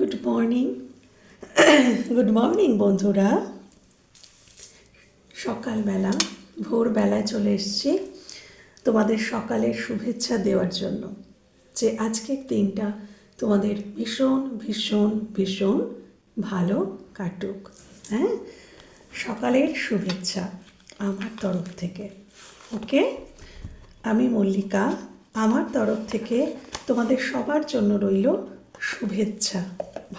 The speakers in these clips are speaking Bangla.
গুড মর্নিং গুড মর্নিং বন্ধুরা। সকালবেলা, ভোরবেলায় চলে এসেছি তোমাদের সকালের শুভেচ্ছা দেওয়ার জন্য। যে আজকের দিনটা তোমাদের ভীষণ ভীষণ ভীষণ ভালো কাটুক হ্যাঁ? সকালের শুভেচ্ছা আমার তরফ থেকে, ওকে? আমি মল্লিকা, আমার তরফ থেকে তোমাদের সবার জন্য রইল শুভেচ্ছা,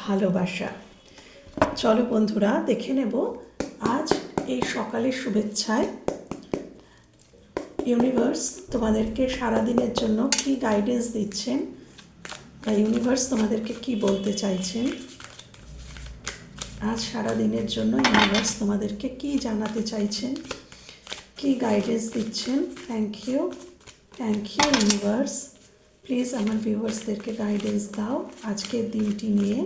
ভালোবাসা। চলো বন্ধুরা, দেখে নেব আজ এই সকালের শুভেচ্ছায় ইউনিভার্স তোমাদেরকে সারাদিনের জন্য কি গাইডেন্স দিচ্ছেন বা ইউনিভার্স তোমাদেরকে কি বলতে চাইছেন? আজ সারা দিনের জন্য ইউনিভার্স তোমাদেরকে কি জানাতে চাইছেন? কি গাইডেন্স দিচ্ছেন? Thank you thank you universe please আমার ভিউয়ার্সদেরকে গাইডেন্স দাও আজকের দিনটি নিয়ে।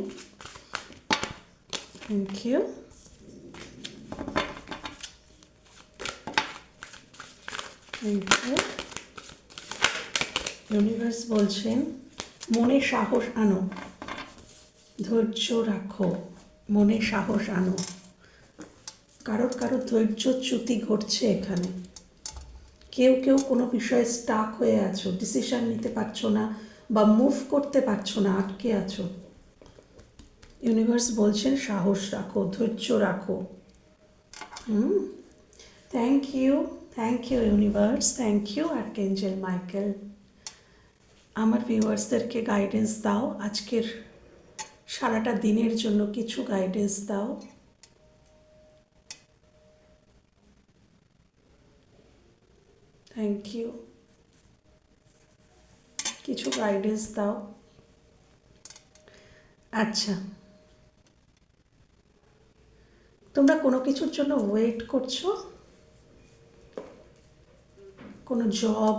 Thank you thank you universe বলছেন, মনে সাহস আনো। ধৈর্য রাখো। মনে সাহস আনো। কারোর কারোর ধৈর্যচ্যুতি ঘটছে এখানে। কেউ কেউ কোনো বিষয়ে স্টাক হয়ে আছো ডিসিশান নিতে পারছ না বা মুভ করতে পারছ না, আটকে আছো। ইউনিভার্স বলছেন সাহস রাখো, ধৈর্য রাখো। হুম? Thank you thank you universe thank you archangel Michael আমার ভিউয়ার্সদেরকে গাইডেন্স দাও, আজকের সারাটা দিনের জন্য কিছু গাইডেন্স দাও। থ্যাংক ইউ কিছু গাইডেন্স দাও। আচ্ছা। তোমরা কোনো কিছুর জন্য ওয়েট করছ? কোনো জব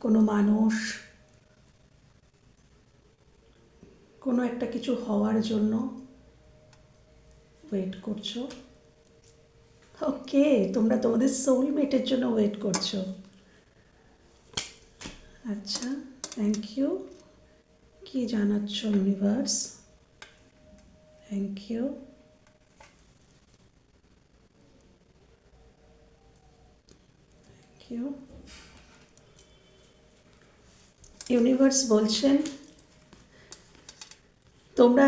কোনো মানুষ, কোনো একটা কিছু হওয়ার জন্য ওয়েট করছ? ওকে, তোমরা তোমাদের সোলমেটের জন্য ওয়েট করছ। আচ্ছা থ্যাংক ইউ কি জানাচ্ছ universe thank you thank you universe বলছেন, তোমরা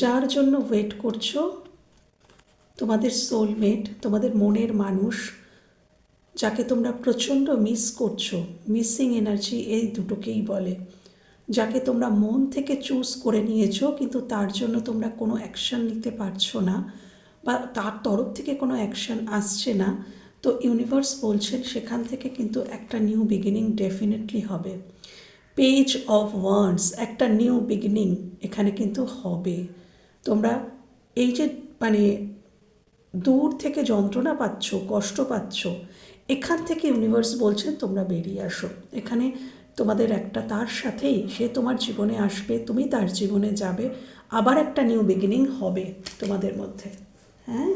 যার জন্য ওয়েট করছ তোমাদের সোলমেট তোমাদের মনের মানুষ, যাকে তোমরা প্রচণ্ড মিস করছ মিসিং এনার্জি এই দুটোকেই বলে। যাকে তোমরা মন থেকে চুজ করে নিয়েছো, কিন্তু তার জন্য তোমরা কোনো অ্যাকশান নিতে পারছ না, বা তার তরফ থেকে কোনো অ্যাকশান আসছে না। তো ইউনিভার্স বলছেন, সেখান থেকে কিন্তু একটা নিউ বিগিনিং ডেফিনেটলি হবে। পেজ অফ ওয়ার্ডস একটা নিউ বিগিনিং এখানে কিন্তু হবে। তোমরা এই যে মানে দূর থেকে যন্ত্রণা পাচ্ছ, কষ্ট পাচ্ছ, এখান থেকে ইউনিভার্স বলছেন তোমরা বেরিয়ে আসো। এখানে তোমাদের একটা তার সাথেই সে তোমার জীবনে আসবে, তুমি তার জীবনে যাবে। আবার একটা নিউ বিগিনিং হবে তোমাদের মধ্যে। হ্যাঁ?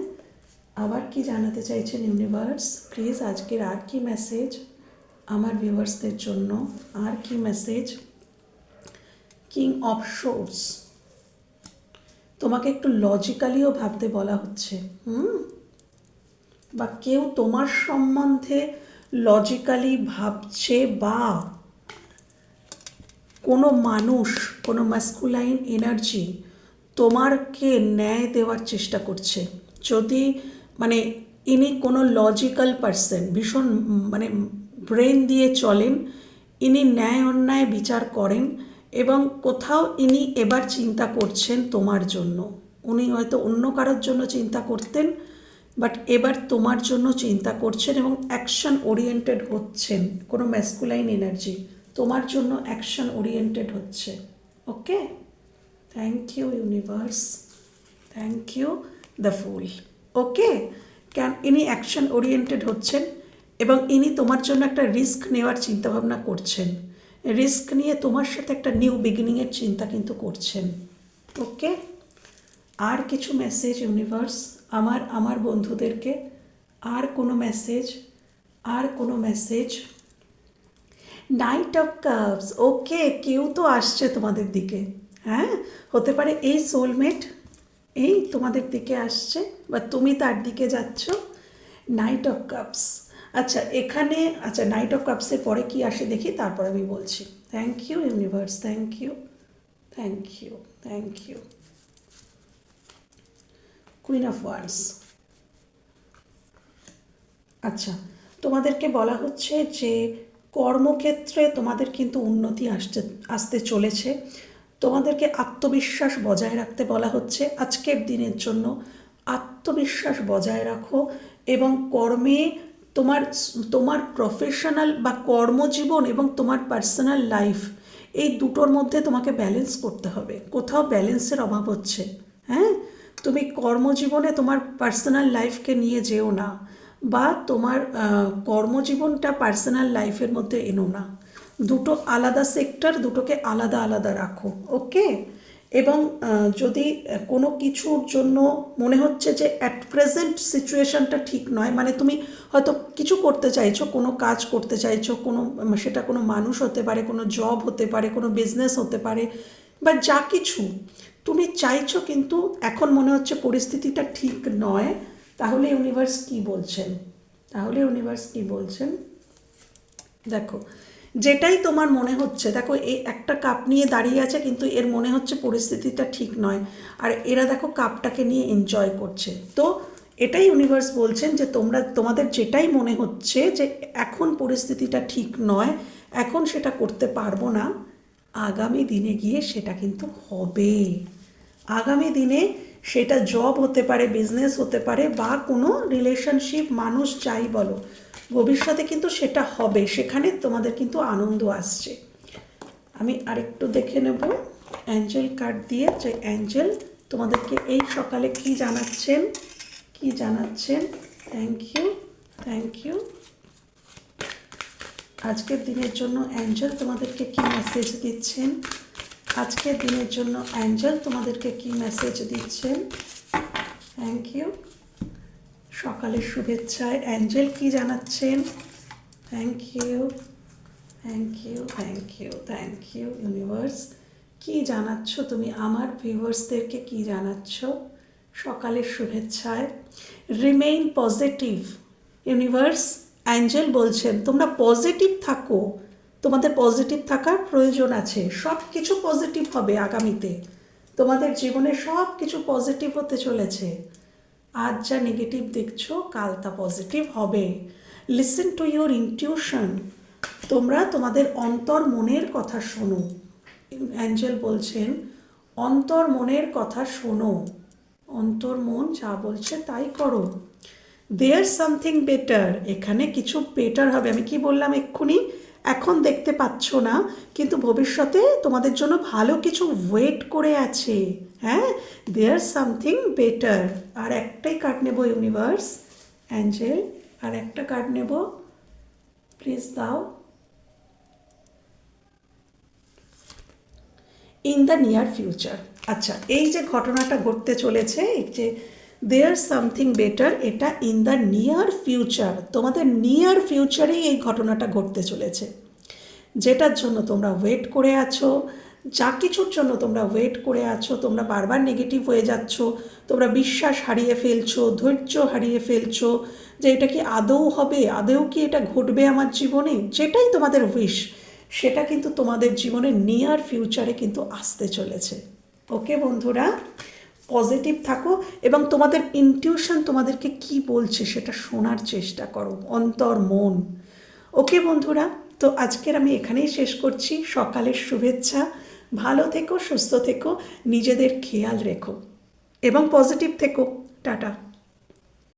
আবার কি জানাতে চাইছেন ইউনিভার্স প্লিজ আজকের আর কি মেসেজ আমার ভিউয়ার্সদের জন্য আর কি মেসেজ কিং অফ শোর্স তোমাকে একটু লজিক্যালিও ভাবতে বলা হচ্ছে। হুম? বা কেউ তোমার সম্বন্ধে লজিক্যালি ভাবছে বা কোনো মানুষ, কোনো মাস্কুলাইন এনার্জি তোমারকে ন্যায় দেওয়ার চেষ্টা করছে। যদি মানে ইনি কোনো লজিক্যাল পার্সন ভীষণ মানে ব্রেন দিয়ে চলেন, ইনি ন্যায় অন্যায় বিচার করেন এবং কোথাও ইনি এবার চিন্তা করছেন তোমার জন্য। উনি হয়তো অন্য কারোর জন্য চিন্তা করতেন বাট এবার তোমার জন্য চিন্তা করছেন এবং অ্যাকশন ওরিয়েন্টেড হচ্ছেন। কোনো ম্যাসকুলাইন এনার্জি তোমার জন্য অ্যাকশন ওরিয়েন্টেড হচ্ছে। Okay thank you universe thank you the full okay can ইনি অ্যাকশন ওরিয়েন্টেড হচ্ছেন এবং ইনি তোমার জন্য একটা রিস্ক নেওয়ার চিন্তাভাবনা করছেন। রিস্ক নিয়ে তোমার সাথে একটা নিউ বিগিনিংয়ের চিন্তা কিন্তু করছেন। ওকে আর কিছু মেসেজ ইউনিভার্স আমার আমার বন্ধুদেরকে আর কোনো মেসেজ আর কোনো message knight of cups okay কেউ তো আসছে তোমাদের দিকে। হ্যাঁ? হতে পারে এই সোলমেট এই তোমাদের দিকে আসছে, বা তুমি তার দিকে যাচ্ছ। নাইট অফ কাপস আচ্ছা এখানে আচ্ছা নাইট অফ কাপসের পরে কি আসে দেখি, তারপর আমি বলছি। Thank you universe thank you thank you thank you queen of words আচ্ছা তোমাদেরকে বলা হচ্ছে যে কর্মক্ষেত্রে তোমাদের কিন্তু উন্নতি আসতে আসতে চলেছে। তোমাদেরকে আত্মবিশ্বাস বজায় রাখতে বলা হচ্ছে আজকের দিনের জন্য। আত্মবিশ্বাস বজায় রাখো এবং কর্মে তোমার তোমার প্রফেশনাল বা কর্মজীবন এবং তোমার পার্সোনাল লাইফ এই দুটোর মধ্যে তোমাকে ব্যালেন্স করতে হবে। কোথাও ব্যালেন্সের অভাব হচ্ছে। হ্যাঁ? তুমি কর্মজীবনে তোমার পার্সোনাল লাইফকে নিয়ে যেও না বা তোমার কর্মজীবনটা পার্সোনাল লাইফের মধ্যে এনো না। দুটো আলাদা সেক্টর দুটোকে আলাদা আলাদা রাখো। ওকে এবং যদি কোনো কিছুর জন্য মনে হচ্ছে যে অ্যাট প্রেজেন্ট সিচুয়েশনটা ঠিক নয় মানে তুমি হয়তো কিছু করতে চাইছো, কোনো কাজ করতে চাইছো, কোনো, সেটা কোনো মানুষ হতে পারে, কোনো জব হতে পারে, কোনো বিজনেস হতে পারে, বা যা কিছু, তুমি চাইছো কিন্তু এখন মনে হচ্ছে পরিস্থিতিটা ঠিক নয়, তাহলে ইউনিভার্স কি বলছেন? তাহলে ইউনিভার্স কি বলছেন? দেখো যেটাই তোমার মনে হচ্ছে, দেখো এই একটা কাপ নিয়ে দাঁড়িয়ে আছে কিন্তু এর মনে হচ্ছে পরিস্থিতিটা ঠিক নয়। আর এরা দেখো কাপটাকে নিয়ে এনজয় করছে। তো এটাই ইউনিভার্স বলছেন যে তোমরা, তোমাদের যেটাই মনে হচ্ছে যে এখন পরিস্থিতিটা ঠিক নয়, এখন সেটা করতে পারব না, আগামী দিনে গিয়ে সেটা কিন্তু হবে। আগামী দিনে সেটা জব হতে পারে বিজনেস হতে পারে বা কোনো রিলেশনশিপ মানুষ যাই বলো। ভবিষ্যতে কিন্তু সেটা হবে, সেখানে তোমাদের কিন্তু আনন্দ আসছে। আমি আরেকটু দেখে নেব। অ্যাঞ্জেল কার্ড দিয়ে যে অ্যাঞ্জেল তোমাদেরকে এই সকালে কি জানাচ্ছেন? কি জানাচ্ছেন? থ্যাংক ইউ থ্যাংক ইউ আজকের দিনের জন্য অ্যাঞ্জেল তোমাদেরকে কি মেসেজ দিচ্ছেন? আজকের দিনের জন্য অ্যাঞ্জেল তোমাদেরকে কি মেসেজ দিচ্ছেন থ্যাংক ইউ সকালের শুভেচ্ছায় অ্যাঞ্জেল কি জানাচ্ছেন? Thank you thank you thank you thank you universe কি জানাচ্ছ তুমি? আমার ভিউয়ার্সদেরকে কি জানাচ্ছ? সকালের শুভেচ্ছায়। রিমেইন পজিটিভ ইউনিভার্স অ্যাঞ্জেল বলছেন, তোমরা পজিটিভ থাকো তোমাদের পজিটিভ থাকার প্রয়োজন আছে। সব কিছু পজিটিভ হবে আগামীতে। তোমাদের জীবনে সব কিছু পজিটিভ হতে চলেছে। আজ যা নেগেটিভ দেখছ, কাল তা পজিটিভ হবে। লিসেন টু ইউর ইনটিউশন তোমরা তোমাদের অন্তর মনের কথা শোনো। অ্যাঞ্জেল বলছেন, অন্তর মনের কথা শোনো। অন্তর মন যা বলছে তাই করো। দেয়ার সামথিং বেটার এখানে কিছু বেটার হবে। আমি কি বললাম এক্ষুনি? এখন দেখতে পাচ্ছ না, কিন্তু ভবিষ্যতে তোমাদের জন্য ভালো কিছু ওয়েট করে আছে। হ্যাঁ? দেয়ার সামথিং বেটার আর একটাই কার্ড নেব ইউনিভার্স অ্যাঞ্জেল আর একটা কার্ড নেব প্লিজ দাও। ইন দ্য নিয়ার ফিউচার আচ্ছা এই যে ঘটনাটা ঘটতে চলেছে, এই যে দেয়ার সামথিং বেটার এটা ইন দ্য নিয়ার ফিউচার তোমাদের নিয়ার ফিউচারেই এই ঘটনাটা ঘটতে চলেছে। যেটার জন্য তোমরা ওয়েট করে আছো, যা কিছুর জন্য তোমরা ওয়েট করে আছো, তোমরা বারবার নেগেটিভ হয়ে যাচ্ছ, তোমরা বিশ্বাস হারিয়ে ফেলছো, ধৈর্য হারিয়ে ফেলছো, যে এটা কি আদৌ হবে, আদৌ কি এটা ঘটবে আমার জীবনে, যেটাই তোমাদের উইশ সেটা কিন্তু তোমাদের জীবনের নিয়ার ফিউচারে কিন্তু আসতে চলেছে। ওকে বন্ধুরা? পজিটিভ থাকো এবং তোমাদের ইনটিউশন তোমাদেরকে কি বলছে সেটা শোনার চেষ্টা করো, অন্তর, মন। ওকে বন্ধুরা, তো আজকের আমি এখানেই শেষ করছি। সকালের শুভেচ্ছা। ভালো থেকো, সুস্থ থেকো, নিজেদের খেয়াল রেখো। এবং পজিটিভ থেকো। টাটা।